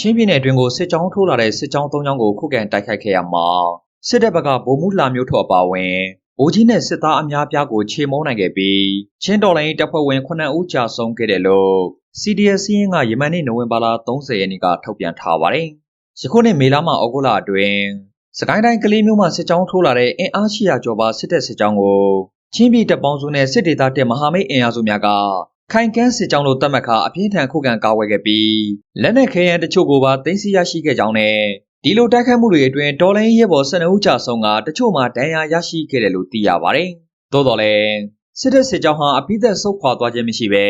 ချင်းပြည်နယ်အတွင်းကိုစစ်ကြောင်းထိုးလာတဲ့စစ်ကြောင်း၃ကြောင်းကိုခုခံတိုက်ခိုက်ခဲ့ရမှာစစ်တပ်ဘက်ကဗိုလ်မှူးလာမျိုးထော်အပါအဝင်ဗိုလ်ကြီးနဲ့စစ်သားအများပြားကိုချေမှုန်းနိုင်ခဲ့ပြီးချင်းတော်လိုင်းတပ်ဖွဲ့ဝင်9ဦးကြာဆုံးခဲ့တယ်လို့ CDS စီးရင်ကယမန်နေ့နိုဝင်ဘာလ30ရက်နေ့ကထုတ်ပြန်ထားပါတယ်။ယခုနှစ်မေလမှဩဂုတ်လအတွင်းစကိုင်းတိုင်းကလေးမျိုးမှာစစ်ကြောင်းထိုးလာတဲ့အင်အား800ကျော်ပါစစ်တပ်စစ်ကြောင်းကိုချင်းပြည်တပ်ပေါင်းစုနဲ့စစ်ဒေသတပ်မဟာမိတ်အင်အားစုများက ခိုင်ကန်းစစ်ကြောင်းတို့တတ်မှတ်ခါအပြင်းထန်ခုခံကာဝယ်ခဲ့ပြီးလက်နက်ခဲယမ်းတချို့ကိုပါသိမ်းဆည်းရရှိခဲ့ကြောင်းနဲ့ဒီလိုတိုက်ခိုက်မှုတွေအတွင်းတော်လိုင်းရဲဘော်12ဦးကြာဆုံးကတချို့မှာဒဏ်ရာရရှိခဲ့တယ်လို့သိရပါတယ်။သို့တော်လည်းစစ်တပ်စစ်ကြောင်းဟာအပိသက်ဆုတ်ခွာသွားခြင်းမရှိဘဲ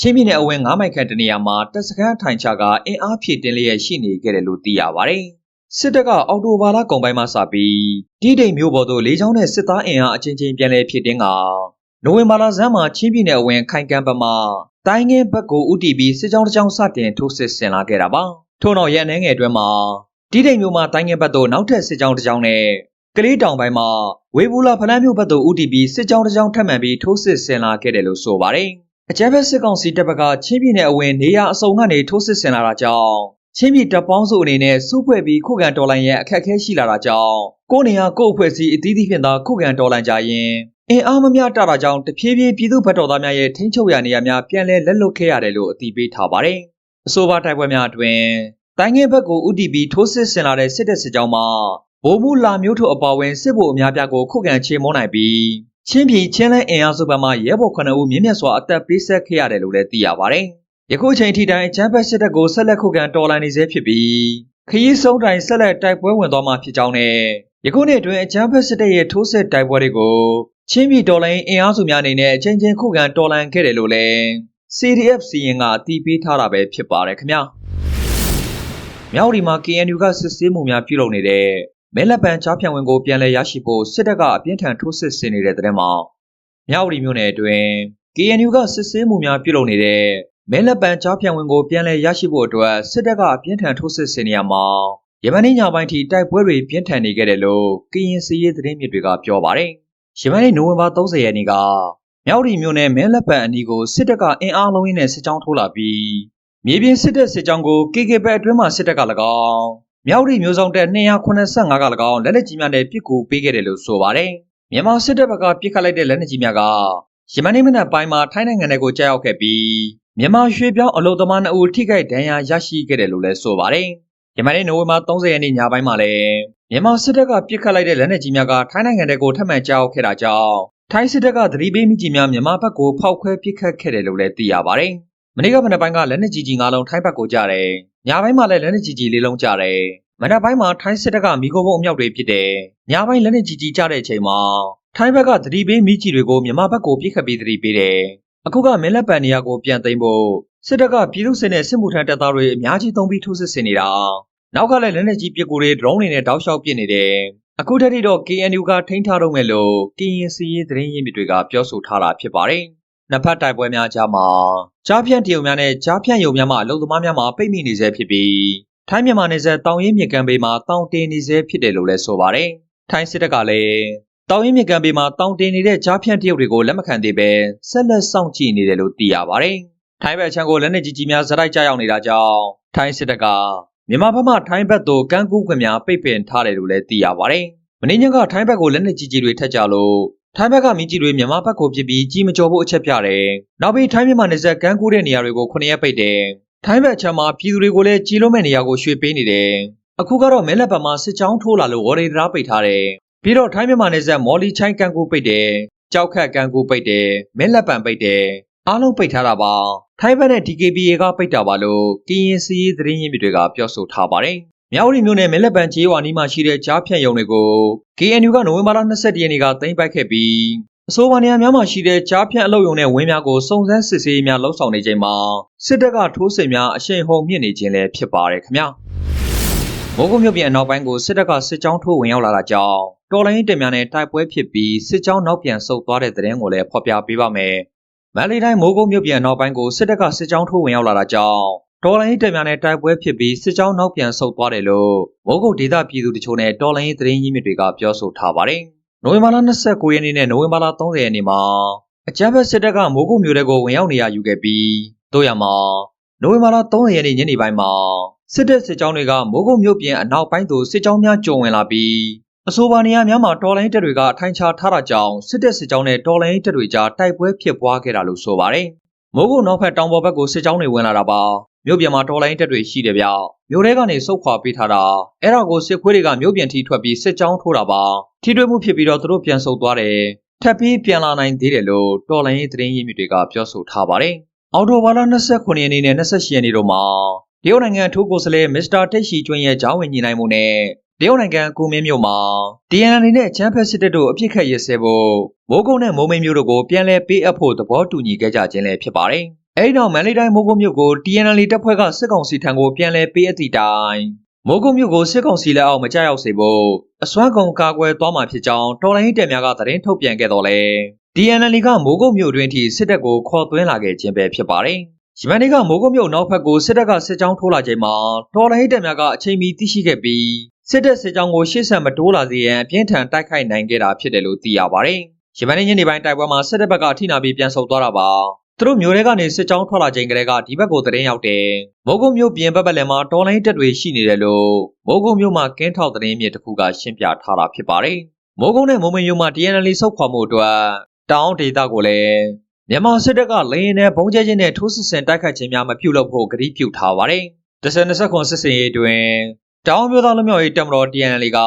ချင်းပြည်နယ်အဝင်း9မိုင်ခန့်တနေရာမှာတပ်စခန်းထိုင်ချကအင်အားဖြည့်တင်းလျက်ရှိနေခဲ့တယ်လို့သိရပါတယ်။စစ်တပ်ကအော်တိုဘာလကုန်ပိုင်းမှာစပြီးတိတိမ်မျိုးပေါ်သို့လေးချောင်းနဲ့စစ်သားအင်အားအချင်းချင်းပြန်လည်ဖြစ်တင်းက နိုဝင်ဘာလဆန်းမှာချင်းပြည်နယ်အဝင်းခိုင်ကမ်းပမာတိုင်းငင်းဘက်ကိုဥတီပြီးစစ်ကြောင်းတစ်ကြောင်းစတင်ထိုးစစ်ဆင်လာခဲ့တာပါ။ထို့နောက်ရန်နှဲငယ်အတွင်းမှာတိတိမ်မျိုးမှာတိုင်းငင်းဘက်သို့နောက်ထပ်စစ်ကြောင်းတစ်ကြောင်းနဲ့ကလေးတောင်ပိုင်းမှာဝေဘူးလာဖလန်းမျိုးဘက်သို့ဥတီပြီးစစ်ကြောင်းတစ်ကြောင်းထပ်မံပြီးထိုးစစ်ဆင်လာခဲ့တယ်လို့ဆိုပါတယ်။အကြမ်းဖက်စစ်ကောင်စီတပ်ဘက်ကချင်းပြည်နယ်အဝင်းနေရအစုံကနေထိုးစစ်ဆင်လာတာကြောင့်ချင်းပြည်တပ်ပေါင်းစုအနေနဲ့စုဖွဲ့ပြီးခုခံတော်လှန်ရဲ့အခက်အခဲရှိလာတာကြောင့်ကိုနေရကို့အဖွဲ့အစည်းအသီးသီးဖြင့်သာခုခံတော်လှန်ကြရင် အင်အားမမျှတတာကြောင့်တဖြည်းဖြည်းပြည်သူ့ဗတ်တော်သားများရဲ့ထိန်းချုပ်ရာနေရာများပြန်လည်လက်လွတ်ခဲ့ရတယ်လို့အတည်ပြုထားပါတယ်။အဆိုပါတိုက်ပွဲများအတွင်းတိုင်းငယ်ဘက်ကိုဥတီပြီးထိုးစစ်ဆင်လာတဲ့စစ်တပ်စစ်ကြောင်းမှဗိုလ်မှူးလာမျိုးထုအပါဝင်စစ်ဗိုလ်အများပြားကိုခုခံချေမှုန်းနိုင်ပြီးချင်းပြည်ချင်းလဲအင်အားစုဘက်မှရဲဘော်9ဦးမြင့်မြတ်စွာအသက်ပေးဆက်ခဲ့ရတယ်လို့လည်းသိရပါတယ်။ယခုချိန်ထိတိုင်ချမ်းဘက်စစ်တပ်ကိုဆက်လက်ခုခံတော်လှန်နေဆဲဖြစ်ပြီးခရီးဆုံးတိုင်ဆက်လက်တိုက်ပွဲဝင်သွားမှာဖြစ်ကြောင်းနဲ့ယခုနှစ်အတွင်းအချမ်းဘက်စစ်တပ်ရဲ့ထိုးစစ်တိုက်ပွဲတွေကို ချင်းပြည်တော်လှန်အင်အားစုများအနေနဲ့အချင်းချင်းခုခံတော်လှန်ခဲ့တယ်လို့လည်း CDF စီရင်ကအတည်ပြုထားတာပဲဖြစ်ပါတယ်ခင်ဗျာ။မြောက်ဒီမှာ KNU ကစစ်ဆေးမှုများပြုလုပ်နေတဲ့မဲလက်ပံချားဖြန့်ဝင်ကိုပြန်လည်ရရှိဖို့စစ်တပ်ကအပြင်းထန်ထိုးစစ်ဆင်နေတဲ့တဲ့မှာမြောက်ဒီမြို့နယ်အတွင်း KNU ကစစ်ဆေးမှုများပြုလုပ်နေတဲ့မဲလက်ပံချားဖြန့်ဝင်ကိုပြန်လည်ရရှိဖို့အတွက်စစ်တပ်ကအပြင်းထန်ထိုးစစ်ဆင်နေရမှာယမန်နေ့ညပိုင်းထိတိုက်ပွဲတွေပြင်းထန်နေခဲ့တယ်လို့ကရင်စီရေးသတင်းမြစ်တွေကပြောပါတယ်။ ယမန်နေ့နိုဝင်ဘာ30ရက်နေ့ကမြောက်ဒီမြို့နယ်မဲလက်ပံအနီးကိုစစ်တပ်ကအင်အားလုံးရင်းနဲ့စစ်ကြောင်းထိုးလာပြီးမြေပြင်စစ်တပ်စစ်ကြောင်းကို KK ဘက်အတွင်းမှစစ်တပ်က၎င်းမြောက်ရီမျိုးဆောင်တက်285က၎င်းလက်လက်ကြီးများနဲ့ပစ်ကူပေးခဲ့တယ်လို့ဆိုပါတယ်။မြန်မာစစ်တပ်ဘက်ကပစ်ခတ်လိုက်တဲ့လက်နက်ကြီးများကယမန်နေ့မနက်ပိုင်းမှာထိုင်းနိုင်ငံထဲကိုကြားရောက်ခဲ့ပြီးမြန်မာရွှေပြောင်းအလုသမား2ဦးထိခိုက်ဒဏ်ရာရရှိခဲ့တယ်လို့လည်းဆိုပါတယ်။ယမန်နေ့နိုဝင်ဘာ30ရက်နေ့ညပိုင်းမှာလည်း မြန်မာစစ်တပ်ကပစ်ခတ်လိုက်တဲ့လက်နက်ကြီးများကထိုင်းနိုင်ငံထဲကိုထပ်မံကြားရောက်ခဲ့တာကြောင့်ထိုင်းစစ်တပ်ကသတိပေးမိကြီးများမြန်မာဘက်ကိုဖောက်ခွဲပစ်ခတ်ခဲ့တယ်လို့လည်းသိရပါတယ်။မနေ့ကမနက်ပိုင်းကလက်နက်ကြီးကြီး၅လုံးထိုင်းဘက်ကိုကြားတယ်။ညပိုင်းမှာလည်းလက်နက်ကြီးကြီး၄လုံးကြားတယ်။မနက်ပိုင်းမှာထိုင်းစစ်တပ်ကမိခိုးပုံအမြောက်တွေဖြစ်တယ်။ညပိုင်းလက်နက်ကြီးကြီးကြားတဲ့အချိန်မှာထိုင်းဘက်ကသတိပေးမိကြီးတွေကိုမြန်မာဘက်ကိုပစ်ခတ်ပြီးသတိပေးတယ်။အခုကမင်းလက်ပံနေရာကိုပြန်သိမ်းဖို့စစ်တပ်ကပြည်သူ့စစ်နဲ့စစ်မှုထမ်းတပ်သားတွေအများကြီးသုံးပြီးထိုးစစ်ဆင်နေတာ။ နောက်ကလည်းလက်နက်ကြီးပစ်ကူတွေ drone တွေနဲ့တောက်လျှောက်ပစ်နေတယ်။အခုတည်းကတော့ KNU ကထိန်းထားတော့မယ်လို့ကရင်စီရေးသတင်းရင်းမြစ်တွေကပြောဆိုထားတာဖြစ်ပါတယ်။နှစ်ဖက်တိုက်ပွဲများကြားမှာကြားဖြန့်တရုံများနဲ့ကြားဖြန့်ယုံများမှအလုံသမားများမှာပိတ်မိနေဆဲဖြစ်ပြီးထိုင်းမြန်မာနယ်စပ်တောင်ရင်းမြစ်ကမ်းဘေးမှာတောင်တင်နေဆဲဖြစ်တယ်လို့လည်းဆိုပါတယ်။ထိုင်းစစ်တပ်ကလည်းတောင်ရင်းမြစ်ကမ်းဘေးမှာတောင်တင်နေတဲ့ကြားဖြန့်တရုတ်တွေကိုလက်မခံသေးပဲဆက်လက်စောင့်ကြည့်နေတယ်လို့သိရပါတယ်။ထိုင်းဘက်ခြမ်းကိုလက်နက်ကြီးကြီးများဇက်တိုက်ကြရောက်နေတာကြောင့်ထိုင်းစစ်တပ်ကမြန်မာဘက်မှထိုင်းဘက်သို့ကမ်းကူးခွင့်များပိတ်ပင်ထားတယ်လို့လည်းသိရပါတယ်။မင်းညကထိုင်းဘက်ကိုလက်နက်ကြီးကြီးတွေထက်ကြလို့ထိုင်းဘက်ကမင်းကြီးတွေမြန်မာဘက်ကိုပြစ်ပြီးကြီးမကျော်ဖို့အချက်ပြတယ်။နောက်ပြီးထိုင်းမြန်မာနယ်စပ်ကမ်းကူးတဲ့နေရာတွေကိုခုနှစ်ရက်ပိတ်တယ်။ထိုင်းဘက်ချမ်းမှာပြည်သူတွေကိုလည်းကြီးလုံးမဲ့နေရာကိုရွှေ့ပေးနေတယ်။အခုကတော့မဲလက်ပံမှာစစ်ကြောင်းထိုးလာလို့ဝေါ်ရီဒရာပိတ်ထားတယ်။ပြီးတော့ထိုင်းမြန်မာနယ်စပ်မော်လီချိုင်းကမ်းကူးပိတ်တယ်။ကြောက်ခတ်ကမ်းကူးပိတ်တယ်။မဲလက်ပံပိတ်တယ်။ အားလုံးပိတ်ထားတာပါ။ထိုင်းဘက်နဲ့ DKBA ကပိတ်တာပါလို့ကရင်စီရေးသတင်းရင်းမြစ်တွေကပြောဆိုထားပါတယ်။မြောက်ရီမြို့နယ်မဲလက်ပံကျေးရွာနီးမှာရှိတဲ့ကြားဖြန့်ရုံတွေကို KNU ကနိုဝင်ဘာလ22ရက်နေ့ကသိမ်းပိုက်ခဲ့ပြီးအဆိုပါနေရာများမှာရှိတဲ့ကြားဖြန့်အလုပ်ရုံနဲ့ဝင်းများကိုစုံစမ်းစစ်ဆေးရေးများလှုပ်ဆောင်နေချိန်မှာစစ်တပ်ကထိုးစစ်များအရှိန်ဟုန်မြင့်နေခြင်းလည်းဖြစ်ပါတယ်ခင်ဗျာ။မိုးကုတ်မြို့ပြင်အနောက်ပိုင်းကိုစစ်တပ်ကစစ်ကြောင်းထိုးဝင်ရောက်လာတာကြောင့်တော်လိုင်းတင်များနဲ့တိုက်ပွဲဖြစ်ပြီးစစ်ကြောင်းနောက်ပြန်ဆုတ်သွားတဲ့တဲ့ရင်ကိုလည်းဖော်ပြပေးပါမယ်။ မန္တလေးတိုင်းမိုးကုတ်မြို့ပြင်အနောက်ပိုင်းကိုစစ်တပ်ကစစ်ကြောင်းထိုးဝင်ရောက်လာတာကြောင့်တော်လိုင်းတင်များနဲ့တိုက်ပွဲဖြစ်ပြီးစစ်ကြောင်းနောက်ပြန်ဆုတ်သွားတယ်လို့မိုးကုတ်ဒေသပြည်သူတချို့နဲ့တော်လိုင်းသတင်းရင်းမြစ်တွေကပြောဆိုထားပါတယ်။နိုဝင်ဘာလ29ရက်နေ့နဲ့နိုဝင်ဘာလ30ရက်နေ့မှာအကြမ်းဖက်စစ်တပ်ကမိုးကုတ်မြို့ထဲကိုဝင်ရောက်နေရယူခဲ့ပြီးတို့ရမှာနိုဝင်ဘာလ30ရက်နေ့ညနေပိုင်းမှာစစ်တပ်စစ်ကြောင်းတွေကမိုးကုတ်မြို့ပြင်အနောက်ပိုင်းသို့စစ်ကြောင်းများကျုံဝင်လာပြီး အဆိုပါနေရာများမှာတော်လိုင်းတပ်တွေကအထိုင်ချထားတာကြောင့်စစ်တပ်စစ်ကြောင်းနဲ့တော်လိုင်းတပ်တွေကြားတိုက်ပွဲဖြစ်ပွားခဲ့တာလို့ဆိုပါတယ်။မိုးကုတ်နောက်ဖက်တောင်ပေါ်ဘက်ကိုစစ်ကြောင်းတွေဝင်လာတာပါ။မြို့ပြင်မှာတော်လိုင်းတပ်တွေရှိတယ်ဗျ။မြို့ထဲကနေစုတ်ခွာပေးထားတာအဲ့ဒါကိုစစ်ခွေးတွေကမြို့ပြင်ထိထွက်ပြီးစစ်ကြောင်းထိုးတာပါ။ထိတွေ့မှုဖြစ်ပြီးတော့သူတို့ပြန်ဆုတ်သွားတယ်။ထပ်ပြီးပြန်လာနိုင်သေးတယ်လို့တော်လိုင်းသတင်းရင်းမြစ်တွေကပြောဆိုထားပါတယ်။အော်တိုဘာလ29ရက်နေ့နဲ့28ရက်နေ့တို့မှာတရုတ်နိုင်ငံထိုးကိုယ်စားလှယ်မစ္စတာတိတ်ရှိကျွင်းရဲ့ဂျောင်းဝင်ညီနိုင်မှုနဲ့ တရုတ်နိုင်ငံကူမင်းမြို့မှာ TNL နဲ့ချမ်းဖက်စစ်တပ်တို့အပြစ်ခတ်ရစဲဖို့မိုးကုတ်နဲ့မိုးမိတ်မြို့တို့ကိုပြန်လည်ပေးအပ်ဖို့သဘောတူညီခဲ့ကြခြင်းလည်းဖြစ်ပါတယ်။အဲဒီနောက်မန္တလေးတိုင်းမိုးကုတ်မြို့ကို TNL တပ်ဖွဲ့ကစစ်ကောင်စီထံကိုပြန်လည်ပေးအပ်သည့်တိုင်မိုးကုတ်မြို့ကိုစစ်ကောင်စီလက်အောက်မကြောက်ရောက်စေဖို့အစွမ်းကုန်ကာကွယ်သွားမှာဖြစ်ကြောင်းတော်လိုင်းတပ်များကသတင်းထုတ်ပြန်ခဲ့တော်လဲ TNL ကမိုးကုတ်မြို့တွင်ထိစစ်တပ်ကိုခေါ်သွင်းလာခဲ့ခြင်းပဲဖြစ်ပါတယ်။ ယမန်နေ့ကမိုးကုတ်မြို့နောက်ဘက်ကိုစစ်တပ်ကစစ်ကြောင်းထိုးလာချိန်မှာတော်လိုင်းတပ်များကအချိန်မီသိရှိခဲ့ပြီးစစ်တပ်စစ်ကြောင်းကိုရှေ့ဆက်မတိုးလာစေရန်အပြင်းထန်တိုက်ခိုက်နိုင်ခဲ့တာဖြစ်တယ်လို့သိရပါတယ်။ယမန်နေ့ညနေပိုင်းတိုက်ပွဲမှာစစ်တပ်ဘက်ကအထိနာပြီးပြန်ဆုတ်သွားတာပါ။သူတို့မျိုးတွေကနေစစ်ကြောင်းထွက်လာချိန်ကလေးကဒီဘက်ကိုသတင်းရောက်တယ်။မိုးကုတ်မြို့ပြင်ဘက်ဘက်လည်းမှာတော်လိုင်းတပ်တွေရှိနေတယ်လို့မိုးကုတ်မြို့မှာကင်းထောက်သတင်းမြစ်တစ်ခုကရှင်းပြထားတာဖြစ်ပါတယ်။မိုးကုတ်နဲ့မိုးမင်းမြို့မှာ TNL ဆုတ်ခွာမှုအတွက်တောင်းဒေတာကိုလည်း မြန်မာစစ်တပ်ကလေရင်နဲ့ဘုံကျဲချင်းနဲ့ထိုးစစ်ဆင်တိုက်ခိုက်ခြင်းများမပြုလုပ်ဖို့ကတိပြုထားပါတယ်။တစ်ဆယ်နှစ်ဆက်ခွန်စစ်စင်ရေးတွင်တောင်မျိုးသားလူမျိုးရေးတပ်မတော် TNL က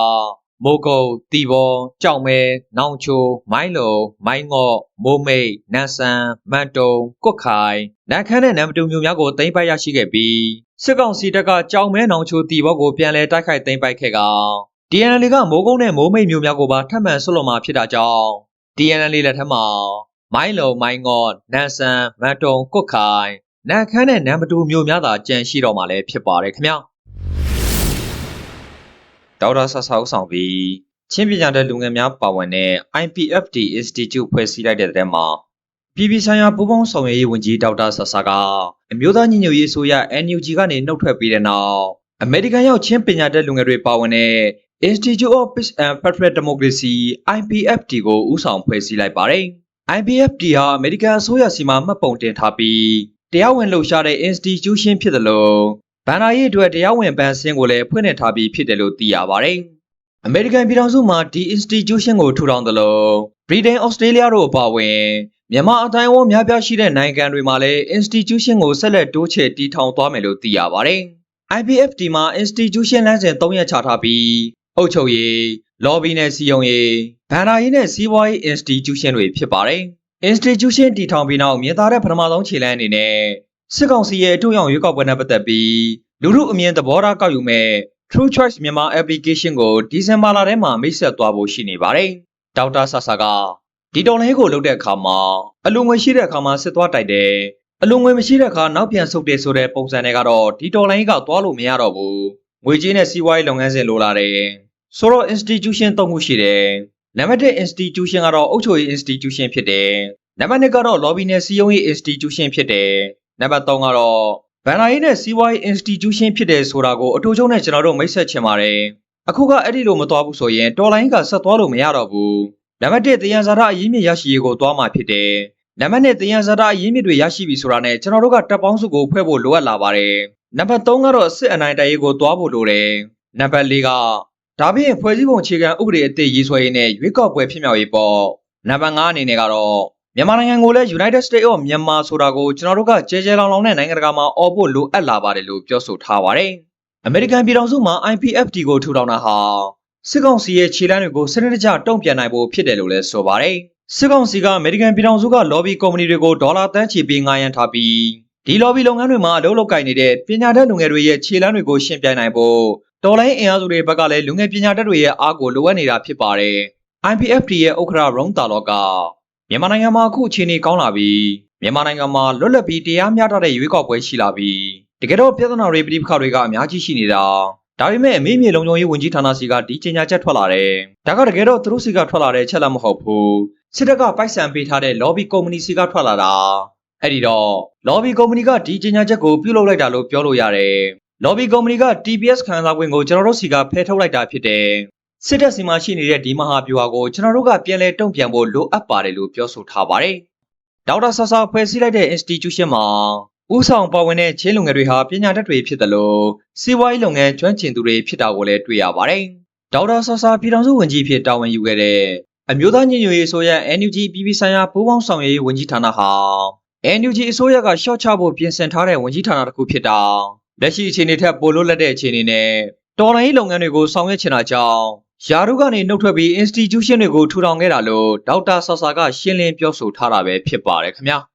မိုးကုတ်တီဘောကြောက်မဲနောင်ချိုမိုင်းလုံမိုင်းငော့မိုးမိတ်နန်းဆန်မန်တုံကွတ်ခိုင်နန်းခမ်းနဲ့နံပတူမျိုးများကိုသိမ်းပိုက်ရရှိခဲ့ပြီးစစ်ကောင်စီတပ်ကကြောက်မဲနောင်ချိုတီဘောကိုပြန်လည်တိုက်ခိုက်သိမ်းပိုက်ခဲ့က TNL ကမိုးကုတ်နဲ့မိုးမိတ်မျိုးများကိုပါထပ်မံဆွတ်လွန်မှာဖြစ်တာကြောင့် TNL လက်ထက်မှာ မိုင်းလုံမိုင်းငေါ့နန်းဆန်မန်တုံကွတ်ခိုင်နန်းခမ်းနဲ့နံပတူမျိုးများသာကြံရှိတော့မှလည်းဖြစ်ပါတယ်ခင်ဗျာဒေါက်တာဆဆာဦးဆောင်ပြီးချင်းပညာတဲ့လူငယ်များပါဝင်တဲ့ IPFD Institute ဖွဲ့စည်းလိုက်တဲ့တဲ့မှာပြည်ပဆိုင်ရာပူးပေါင်းဆောင်ရွက်ရေးဝန်ကြီးဒေါက်တာဆဆာကအမျိုးသားညီညွတ်ရေးဆိုရ NUG ကနေနှုတ်ထွက်ပြီးတဲ့နောက်အမေရိကန်ရောက်ချင်းပညာတဲ့လူငယ်တွေပါဝင်တဲ့ Institute of Peace and Federal Democracy IPFD ကိုဦးဆောင်ဖွဲ့စည်းလိုက်ပါတယ်။ IPFD ဟာအမေရိကန်အစိုးရစီမံမှတ်ပုံတင်ထားပြီးတရားဝင်လှုပ်ရှားတဲ့ institution ဖြစ်တယ်လို့ဗန်နာရေးအတွက်တရားဝင်ပန်းစင်းကိုလည်းဖွင့်လှစ်ထားပြီးဖြစ်တယ်လို့သိရပါတယ်။အမေရိကန်ပြည်ထောင်စုမှာဒီ institution ကိုထူထောင်တယ်လို့ Britain, Australia တို့အပါအဝင်မြန်မာအတိုင်းအဝန်များပြားရှိတဲ့နိုင်ငံတွေမှာလည်း institution ကိုဆက်လက်တိုးချဲ့တည်ထောင်သွားမယ်လို့သိရပါတယ်။ IPFD မှာ institution လမ်းစဉ်၃ရက်ချထားပြီး အုပ်ချုပ်ရေး lobby နဲ့စီယုံရေးဗန္ဒာရေးနဲ့စီးပွားရေး institution တွေဖြစ်ပါတယ်။ institution တည်ထောင်ပြီးနောက်မြင်သာတဲ့ပထမဆုံးခြေလှမ်းအနေနဲ့စစ်ကောင်စီရဲ့အထူးရောင်ရွေးကောက်ပွဲနဲ့ပတ်သက်ပြီးလူမှုအမြင်သဘောထားကောက်ယူမဲ့ True Choice မြန်မာ application ကိုဒီဇင်ဘာလထဲမှာမိတ်ဆက်သွားဖို့ရှိနေပါတယ်။ဒေါက်တာဆဆာကဒီတော်လိုင်းကိုလုပ်တဲ့အခါမှာအလူငွေရှိတဲ့အခါမှာစစ်သွားတိုက်တယ်။အလူငွေမရှိတဲ့အခါနောက်ပြန်ဆုတ်တယ်ဆိုတဲ့ပုံစံတွေကတော့ဒီတော်လိုင်းကသွားလို့မရတော့ဘူး။ ငွေကြေးနဲ့စီးပွားရေးလုပ်ငန်းစဉ်လိုလာတယ်။ဆိုတော့ institution သုံးခုရှိတယ်။နံပါတ်1 institution ကတော့အုပ်ချုပ်ရေး institution ဖြစ်တယ်။နံပါတ်2ကတော့ lobby နဲ့စီယုံရေး institution ဖြစ်တယ်။နံပါတ်3ကတော့ဗန်နာရေးနဲ့စီးပွားရေး institution ဖြစ်တယ်ဆိုတာကိုအတူချုံနဲ့ကျွန်တော်တို့မိတ်ဆက်ချင်ပါတယ်။အခုကအဲ့ဒီလိုမသွားဘူးဆိုရင်တော်လိုင်းကဆက်သွားလို့မရတော့ဘူး။နံပါတ်1တယံဇာတာအရင်းမြစ်ရရှိရေးကိုသွားမှာဖြစ်တယ်။နံပါတ်2တယံဇာတာအရင်းမြစ်တွေရရှိပြီဆိုတာနဲ့ကျွန်တော်တို့ကတပ်ပေါင်းစုကိုဖွဲ့ဖို့လိုအပ်လာပါတယ်။ နံပါတ်3ကတော့စစ်အနိုင်တိုက်ရေးကိုသွားဖို့လိုတယ်။နံပါတ်4ကဒါပြင်ဖွဲ့စည်းပုံအခြေခံဥပဒေအသစ်ရေးဆွဲရေးနဲ့ရွေးကောက်ပွဲဖြစ်မြောက်ရေးပေါ့။နံပါတ်5အနေနဲ့ကတော့မြန်မာနိုင်ငံကိုလည်း United States of Myanmar ဆိုတာကိုကျွန်တော်တို့ကကြဲကြဲလောင်လောင်နဲ့နိုင်ငံတကာမှာအော်ဖို့လိုအပ်လာပါတယ်လို့ပြောဆိုထားပါတယ်။အမေရိကန်ပြည်ထောင်စုမှာ IPFD ကိုထူထောင်တာဟာစစ်ကောင်စီရဲ့ခြေလှမ်းတွေကိုစနစ်တကျတုံ့ပြန်နိုင်ဖို့ဖြစ်တယ်လို့လည်းဆိုပါတယ်။စစ်ကောင်စီကအမေရိကန်ပြည်ထောင်စုက lobby ကုမ္ပဏီတွေကိုဒေါ်လာတန်းချီပေးငှားရမ်းထားပြီး ဒီ lobby လုပ်ငန်းတွေမှာအလုပ်လုပ်ကိုင်နေတဲ့ပညာတတ်လူငယ်တွေရဲ့ခြေလှမ်းတွေကိုရှင်းပြနိုင်ဖို့တော်လိုင်းအင်အားစုတွေဘက်ကလည်းလူငယ်ပညာတတ်တွေရဲ့အားကိုလိုအပ်နေတာဖြစ်ပါတယ်။ IPFD ရဲ့ဥက္ကဋ္ဌရုံးတာလောကမြန်မာနိုင်ငံမှာအခုအခြေအနေကောင်းလာပြီးမြန်မာနိုင်ငံမှာလွတ်လပ်ပြီးတရားမျှတတဲ့ရွေးကောက်ပွဲရှိလာပြီးတကယ်တော့ပြဿနာတွေပြည်ပခါတွေကအများကြီးရှိနေတာဒါပေမဲ့အမေမြေလုံခြုံရေးဝန်ကြီးဌာနစီကဒီကြေညာချက်ထွက်လာတယ်ဒါကတကယ်တော့သူတို့စီကထွက်လာတဲ့ချက်လက်မဟုတ်ဘူးစစ်တပ်ကပိုက်ဆံပေးထားတဲ့ lobby ကုမ္ပဏီစီကထွက်လာတာ အဲ့ဒီတော့ lobby ကုမ္ပဏီကဒီကြေညာချက်ကိုပြုလုပ်လိုက်တာလို့ပြောလို့ရတယ် lobby ကုမ္ပဏီက TPS ခံစားခွင့်ကိုကျွန်တော်တို့စီကဖယ်ထုတ်လိုက်တာဖြစ်တယ်စစ်တပ်စီမှာရှိနေတဲ့ဒီမဟာဗျူဟာကိုကျွန်တော်တို့ကပြန်လည်တုံ့ပြန်ဖို့လိုအပ်ပါတယ်လို့ပြောဆိုထားပါတယ်။ဒေါက်တာဆာဆာဖွဲ့စည်းလိုက်တဲ့ institution မှာဥဆောင်ပါဝင်တဲ့ချင်းလူငယ်တွေဟာပညာတတ်တွေဖြစ်တယ်လို့စီးပွားရေးလုပ်ငန်းကျွမ်းကျင်သူတွေဖြစ်တာကိုလည်းတွေ့ရပါတယ်။ဒေါက်တာဆာဆာပြည်တော်စုဝန်ကြီးဖြစ်တာဝန်ယူခဲ့တဲ့အမျိုးသားညီညွတ်ရေးအစိုးရ NUG ပြည်ပဆိုင်ရာပူးပေါင်းဆောင်ရွက်ရေးဝန်ကြီးဌာနဟာ NUG အစိုးရကရှော့ချဖို့ပြင်ဆင်ထားတဲ့ဝန်ကြီးဌာနတစ်ခုဖြစ်တာလက်ရှိအခြေအနေထက်ပိုလို့လက်တဲ့အခြေအနေနဲ့တော်လိုင်းရေးလုပ်ငန်းတွေကိုဆောင်ရွက်ချင်တာကြောင့်ယာရုကနေနှုတ်ထွက်ပြီး institution တွေကိုထူထောင်ခဲ့တာလို့ဒေါက်တာဆာဆာကရှင်းလင်းပြောဆိုထားတာပဲဖြစ်ပါတယ်ခင်ဗျာ။